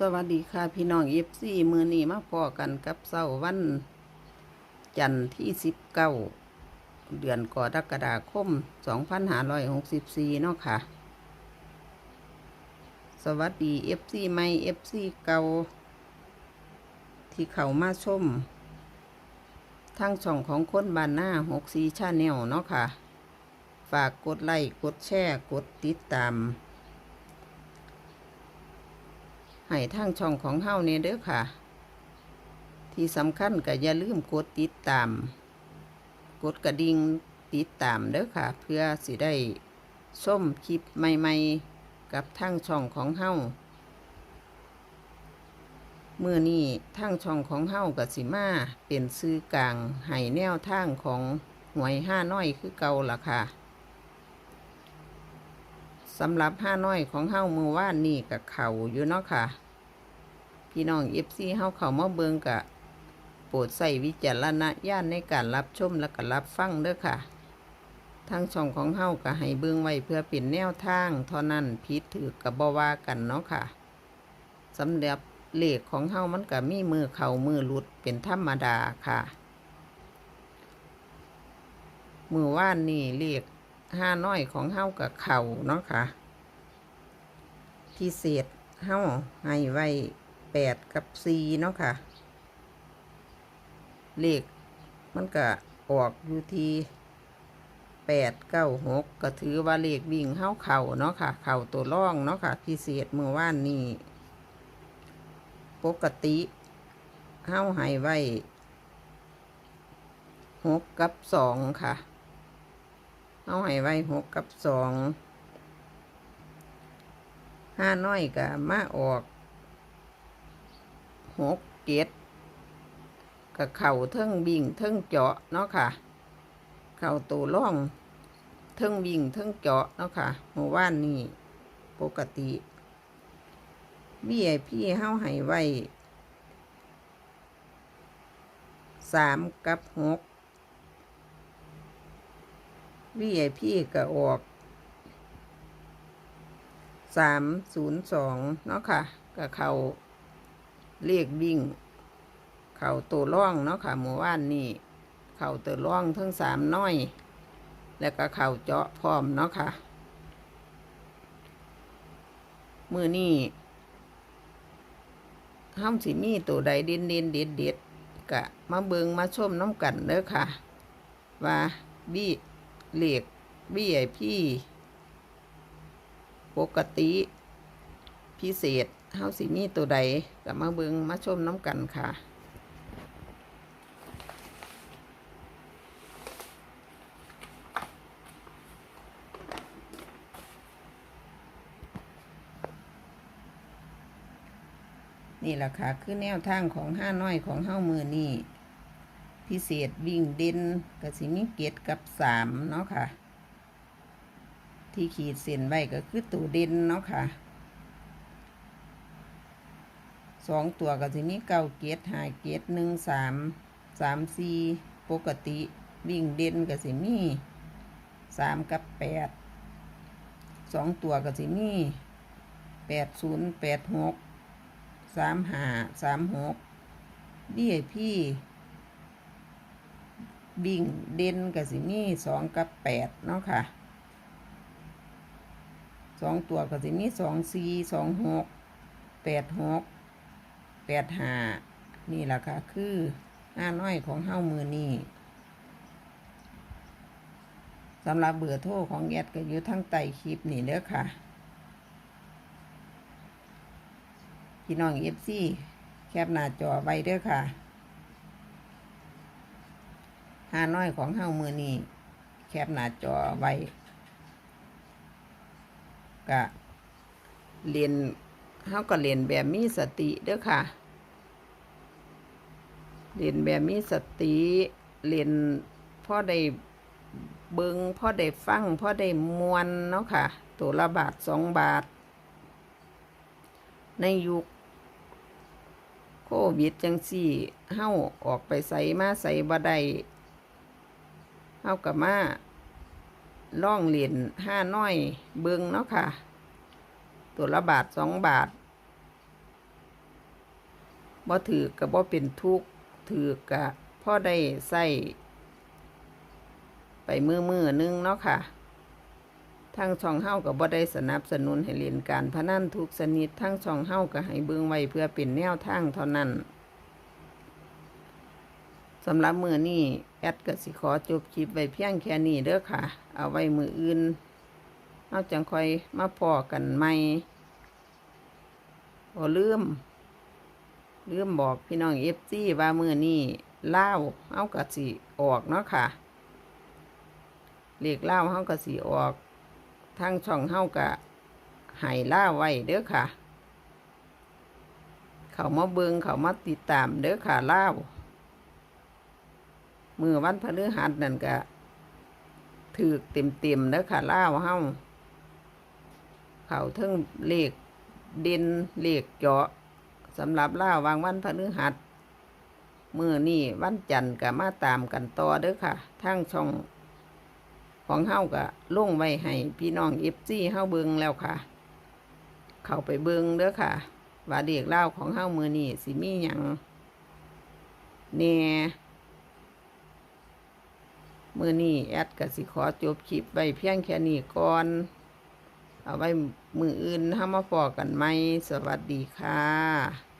สวัสดีค่ะพี่น้องเอฟซีมือนี้มาพอกันกับเสาร์วัน จันทร์ที่สิบเก้าเดือนกรกฎาคมสองพันห้าร้อยหกสิบสี่เนาะค่ะ สวัสดีเอฟซีใหม่เอฟซีเก่าที่เขามาชมทั้งช่องของคนบานหน้าหกซีชาแนลเนาะค่ะ ฝากกดไลค์กดแชร์กดติดตาม ให้ทางช่องของเฮาเนี่ยเด้อค่ะ ที่สำคัญก็อย่าลืมกดติดตาม กดกระดิ่งติดตามเด้อค่ะ เพื่อสิได้ส้มคลิปใหม่ๆ กับทางช่องของเฮาเมื่อนี้ทางช่องของเฮากับสิมาเป็นซื้อกลางให้แนวทางของหวยห้าน้อยคือเก่าล่ะค่ะสำหรับห้าน้อยของเฮามือว่านนี่กับเข่าอยู่เนาะค่ะ พี่น้องเอฟซีเฮาเขามาเบิงกะโปรดใส่วิจารณญาณในการรับชมและก็รับฟังเด้อค่ะทางช่องของเฮาก็ให้เบิงไว้เพื่อเป็นแนวทางเท่านั้นผิดถือกับบว่ากันเนาะค่ะสำหรับเลขของเฮามันก็มีมือเข่ามือหลุดเป็นธรรมดาค่ะ มือว่านนี่เลขห้าน้อยของเฮากับเข่าเนาะค่ะ พิเศษเฮาให้ไว้ แปดกับสี่เนาะค่ะ เลขมันก็ออกอยู่ที่แปดเก้าหกก็ถือว่าเลขวิ่งเฮาเข่าเนาะค่ะ เข่าตัวร่องเนาะค่ะ พิเศษเมื่อวานนี้ปกติเฮาให้ไว้หกกับสองค่ะเอาให้ไว้หกกับสองห้าน้อยก็มาออก หกเกตกับเข่าเทิงบิ่งเทิงเจาะเนาะค่ะ เข่าตัวร่องเทิงบิ่งเทิงเจาะเนาะค่ะเมื่อวานนี้ปกติพี่ไอพี่เฮาให้ไว้สามกับหก VIP ก็ออกสามศูนย์สองเนาะค่ะก็เข่า เลขวิ่ง เข่าตัวร่องเนาะค่ะหมู่บ้านนี่เข่าตัวร่องทั้งสามน้อย แล้วก็เข่าเจาะพร้อมเนาะค่ะมือนี่ห้ามสิมีตัวใดเด่นเด่นเด็ดเด็ดกะมาเบิงมาชมน้ำกันเด้อค่ะ ว่าบี้เหล็กบี้ยพี่ ปกติ พิเศษ เฮาสิมีตัวใดกับมาเบิงมาชมน้ำกันค่ะ นี่แหละค่ะ คือแนวทางของห้าน้อยของเฮ้ามือนี่พิเศษวิ่งเด่นกับสิมีเกตกับสามเนาะค่ะ ที่ขีดเส้นไว้ก็คือตัวเด่นเนาะค่ะ สองตัวก็สิมีเก้าเกตหาเกตหนึ่งสามสามสี่ปกติวิ่งเด่นก็สิมีสามกับแปดสองตัวก็สิมีแปดศูนย์แปดหกสามห้าสามหกดีไอพี่บิ่งเด่นกับสิมีสองกับแปดเนาะค่ะสองตัวกับสิมีสองสี่สองหกแปดหก แปดห้านี่แหละค่ะ คือหน้าน้อยของเฮ้ามือนี่สำหรับเบอร์โทรของแอดก็อยู่ทั้งใต้คลิปนี่เด้อค่ะพี่น้องเอฟซีแคปหน้าจอไว้เด้อค่ะห้าน้อยของเฮามือนี่แคปหน้าจอไว้กะเรียน เฮาก็เรียนแบบมีสติเด้อค่ะ เรียนแบบมีสติเรียนพ่อได้เบิงพ่อได้ฟังพ่อได้มวนเนาะค่ะ ตัวละบาทสองบาท ในยุคโควิดจังสี่เฮาออกไปใส่มาใส่บ่ได้เฮากับมาล่องเหรียญห้าน้อยเบิงเนาะค่ะ ตัวละบาทสองบาทบ่ถือก็บ่เป็นทุกข์ถือก็พ่อได้ใส่ไปมือมือนึงเนาะค่ะทางช่องเฮ้าก็บ่ได้สนับสนุนให้เล่นการพนันทุกชนิดทางช่องเฮ้าก็ให้เบิ่งไว้เพื่อเป็นแนวทางเท่านั้นสำหรับมือนี้แอดก็สิขอจบคลิปไว้เพียงแค่นี้เด้อค่ะ เอาไว้มืออื่น เฮาจังค่อยมาพอกันใหม่บ่ลืมลืมบอกพี่น้อง FC ว่ามือนี้ลาเฮาก็สิออกเนาะค่ะเลขลาเฮาก็สิออกทางช่องเฮากะให้ล่าไว้เด้อค่ะ เขามาเบิงเขามาติดตามเด้อค่ะเล่ามือวันพฤหัสนั่นก็ถือเต็มเต็มๆเด้อค่ะเล่าเฮา เขาเทั้งเลขเด่นเลขเจาะสำหรับล่าวางวันพฤหัสมือนี่วันจันทร์ก็มาตามกันต่อเด้อค่ะทางช่อง ของเฮาก็ลงไว้ให้พี่น้องเอฟซีเฮาเบิงแล้วค่ะ เข้าไปเบิงเด้อค่ะ ว่าเด็กเล่าของเฮามือนี่สิมีหยังแหน่มือนี่แอดก็สิขอจบคลิปไว้เพียงแค่นี้ก่อน เอาไว้มืออื่นเฮามาพอกันไหมสวัสดีค่ะ